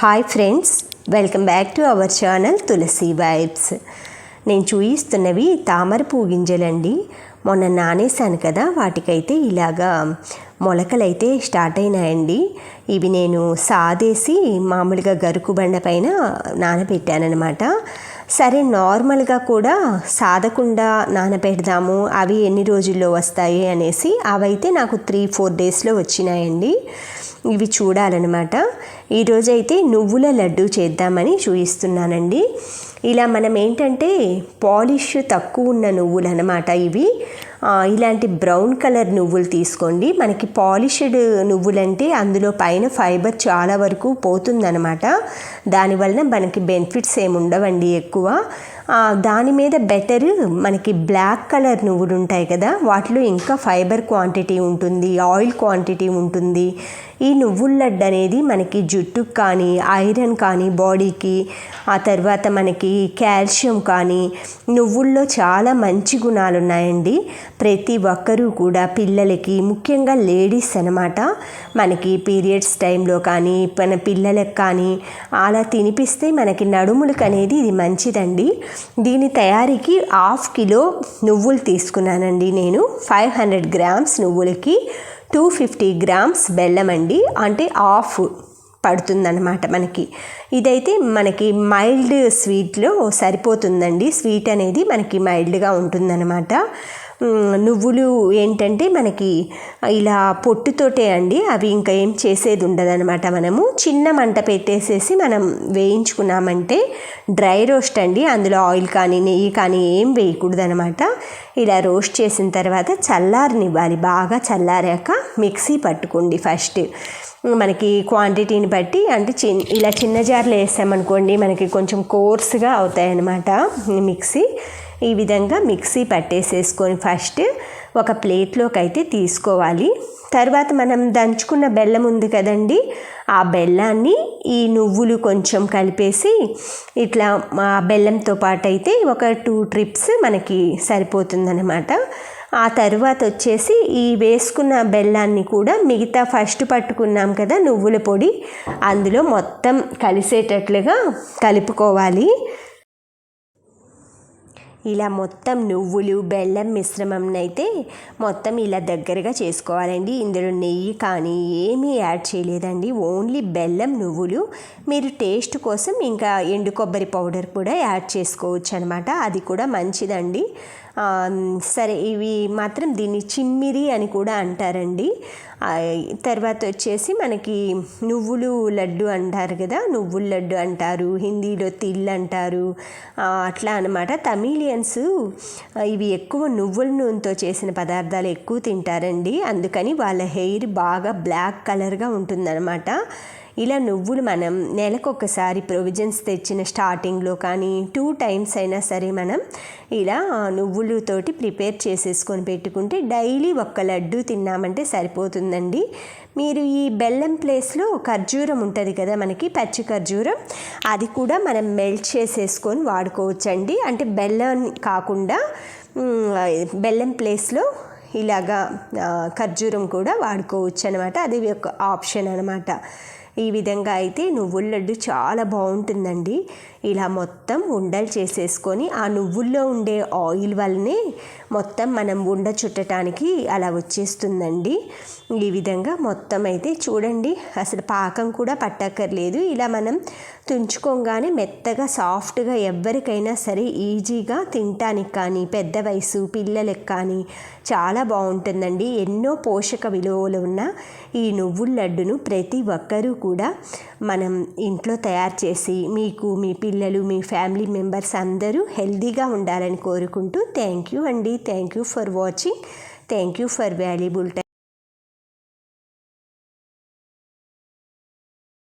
Hi friends welcome back to our channel Tulasi vibes నేను చూయిస్తున్నవి తామర పూగింజలండి మొన్న నానేసాను కదా వాటికైతే ఇలాగా మొలకలైతే స్టార్ట్ అయినాయండి. ఇవి నేను సాదేసి మామూలుగా గరుకు బండ పైన నానబెట్టానమాట సరే నార్మల్గా కూడా సాదకుండా నానబెడదాము అవి ఎన్ని రోజుల్లో వస్తాయి అనేసి అవైతే నాకు త్రీ ఫోర్ డేస్లో వచ్చినాయండి. ఇవి చూడాలన్నమాట. ఈరోజైతే నువ్వుల లడ్డు చేద్దామని చూపిస్తున్నానండి ఇలా మనం ఏంటంటే పాలిష్ తక్కువ ఉన్న నువ్వులు అనమాట ఇవి. ఇలాంటి బ్రౌన్ కలర్ నువ్వులు తీసుకోండి. మనకి పాలిష్డ్ నువ్వులంటే అందులో పైన ఫైబర్ చాలా వరకు పోతుందనమాట దానివలన మనకి బెనిఫిట్స్ ఏమి ఉండవండి ఎక్కువ. దాని మీద బెటర్ మనకి బ్లాక్ కలర్ నువ్వులు ఉంటాయి కదా వాటిలో ఇంకా ఫైబర్ క్వాంటిటీ ఉంటుంది ఆయిల్ క్వాంటిటీ ఉంటుంది. ఈ నువ్వుల లడ్డు అనేది మనకి జుట్టుకు కానీ ఐరన్ కానీ బాడీకి ఆ తర్వాత మనకి కాల్షియం కానీ నువ్వుల్లో చాలా మంచి గుణాలు ఉన్నాయండి ప్రతి ఒక్కరూ కూడా పిల్లలకి ముఖ్యంగా లేడీస్ అనమాట మనకి పీరియడ్స్ టైంలో కానీ మన పిల్లలకు కానీ అలా తినిపిస్తే మనకి నడుములకు అనేది ఇది మంచిదండి. దీని తయారీకి హాఫ్ కిలో నువ్వులు తీసుకున్నానండి నేను. ఫైవ్ హండ్రెడ్ గ్రామ్స్ నువ్వులకి టూ ఫిఫ్టీ గ్రామ్స్ బెల్లం అండి. అంటే హాఫ్ పడుతుందన్నమాట మనకి. ఇదైతే మనకి మైల్డ్ స్వీట్లో సరిపోతుందండి. స్వీట్ అనేది మనకి మైల్డ్గా ఉంటుందన్నమాట. నువ్వులు ఏంటంటే మనకి ఇలా పొట్టుతోటే అండి. అవి ఇంకా ఏం చేసేది ఉండదనమాట మనము. చిన్న మంట పెట్టేసేసి మనం వేయించుకున్నామంటే డ్రై రోస్ట్ అండి. అందులో ఆయిల్ కానీ నెయ్యి కానీ ఏం వేయకూడదనమాట ఇలా రోస్ట్ చేసిన తర్వాత చల్లారనివ్వాలి. బాగా చల్లారాక మిక్సీ పట్టుకోండి ఫస్ట్. మనకి క్వాంటిటీని బట్టి అంటే చిన్ ఇలా చిన్న జార్లు వేసామనుకోండి మనకి కొంచెం కోర్స్గా అవుతాయి అన్నమాట మిక్సీ. ఈ విధంగా మిక్సీ పట్టేసేసుకొని ఫస్ట్ ఒక ప్లేట్లోకి అయితే తీసుకోవాలి. తర్వాత మనం దంచుకున్న బెల్లం ఉంది కదండి ఆ బెల్లాన్ని ఈ నువ్వులు కొంచెం కలిపేసి ఇట్లా ఆ బెల్లంతో పాటు అయితే ఒక టూ ట్రిప్స్ మనకి సరిపోతుందన్నమాట. ఆ తర్వాత వచ్చేసి ఈ వేసుకున్న బెల్లాన్ని కూడా మిగతా ఫస్ట్ పట్టుకున్నాం కదా నువ్వుల పొడి అందులో మొత్తం కలిసేటట్లుగా కలుపుకోవాలి. ఇలా మొత్తం నువ్వులు బెల్లం మిశ్రమం అయితే మొత్తం ఇలా దగ్గరగా చేసుకోవాలండి. ఇందులో నెయ్యి కానీ ఏమీ యాడ్ చేయలేదండి. ఓన్లీ బెల్లం నువ్వులు. మీరు టేస్ట్ కోసం ఇంకా ఎండు కొబ్బరి పౌడర్ కూడా యాడ్ చేసుకోవచ్చు అనమాట అది కూడా మంచిదండి. సరే ఇవి మాత్రం దీన్ని చిమ్మిరి అని కూడా అంటారండి. తర్వాత వచ్చేసి మనకి నువ్వులు లడ్డు అంటారు కదా నువ్వుల లడ్డు అంటారు హిందీలో తిల్ అంటారు అట్లా అనమాట తమిళియన్స్ ఇవి ఎక్కువ నువ్వుల నూనెతో చేసిన పదార్థాలు ఎక్కువ తింటారండి. అందుకని వాళ్ళ హెయిర్ బాగా బ్లాక్ కలర్గా ఉంటుందన్నమాట. ఇలా నువ్వులు మనం నెలకొకసారి ప్రొవిజన్స్ తెచ్చిన స్టార్టింగ్లో కానీ టూ టైమ్స్ అయినా సరే మనం ఇలా నువ్వులతోటి ప్రిపేర్ చేసేసుకొని పెట్టుకుంటే డైలీ ఒక్క లడ్డు తిన్నామంటే సరిపోతుందండి. మీరు ఈ బెల్లం ప్లేస్లో ఖర్జూరం ఉంటుంది కదా మనకి పచ్చి ఖర్జూరం అది కూడా మనం మెల్ట్ చేసేసుకొని వాడుకోవచ్చండి. అంటే బెల్లం కాకుండా బెల్లం ప్లేస్లో ఇలాగా ఖర్జూరం కూడా వాడుకోవచ్చు అనమాట అది ఒక ఆప్షన్ అనమాట. ఈ విధంగా అయితే నువ్వుల లడ్డు చాలా బాగుంటుందండి. ఇలా మొత్తం ఉండలు చేసేసుకొని ఆ నువ్వుల్లో ఉండే ఆయిల్ వల్లనే మొత్తం మనం ఉండ చుట్టడానికి అలా వచ్చేస్తుందండి. ఈ విధంగా మొత్తం అయితే చూడండి అసలు పాకం కూడా పట్టక్కర్లేదు. ఇలా మనం తుంచుకోగానే మెత్తగా సాఫ్ట్గా ఎవరికైనా సరే ఈజీగా తినటానికి కానీ పెద్ద వయసు పిల్లలకు కానీ చాలా బాగుంటుందండి. ఎన్నో పోషక విలువలు ఉన్న ఈ నువ్వుల లడ్డును ప్రతి ఒక్కరూ కూడా మనం ఇంట్లో తయారు చేసి మీకు మీ పిల్లలు మీ ఫ్యామిలీ మెంబర్స్ అందరూ హెల్దీగా ఉండాలని కోరుకుంటూ థ్యాంక్ యూ అండి. Thank you for watching. Thank you for valuable time.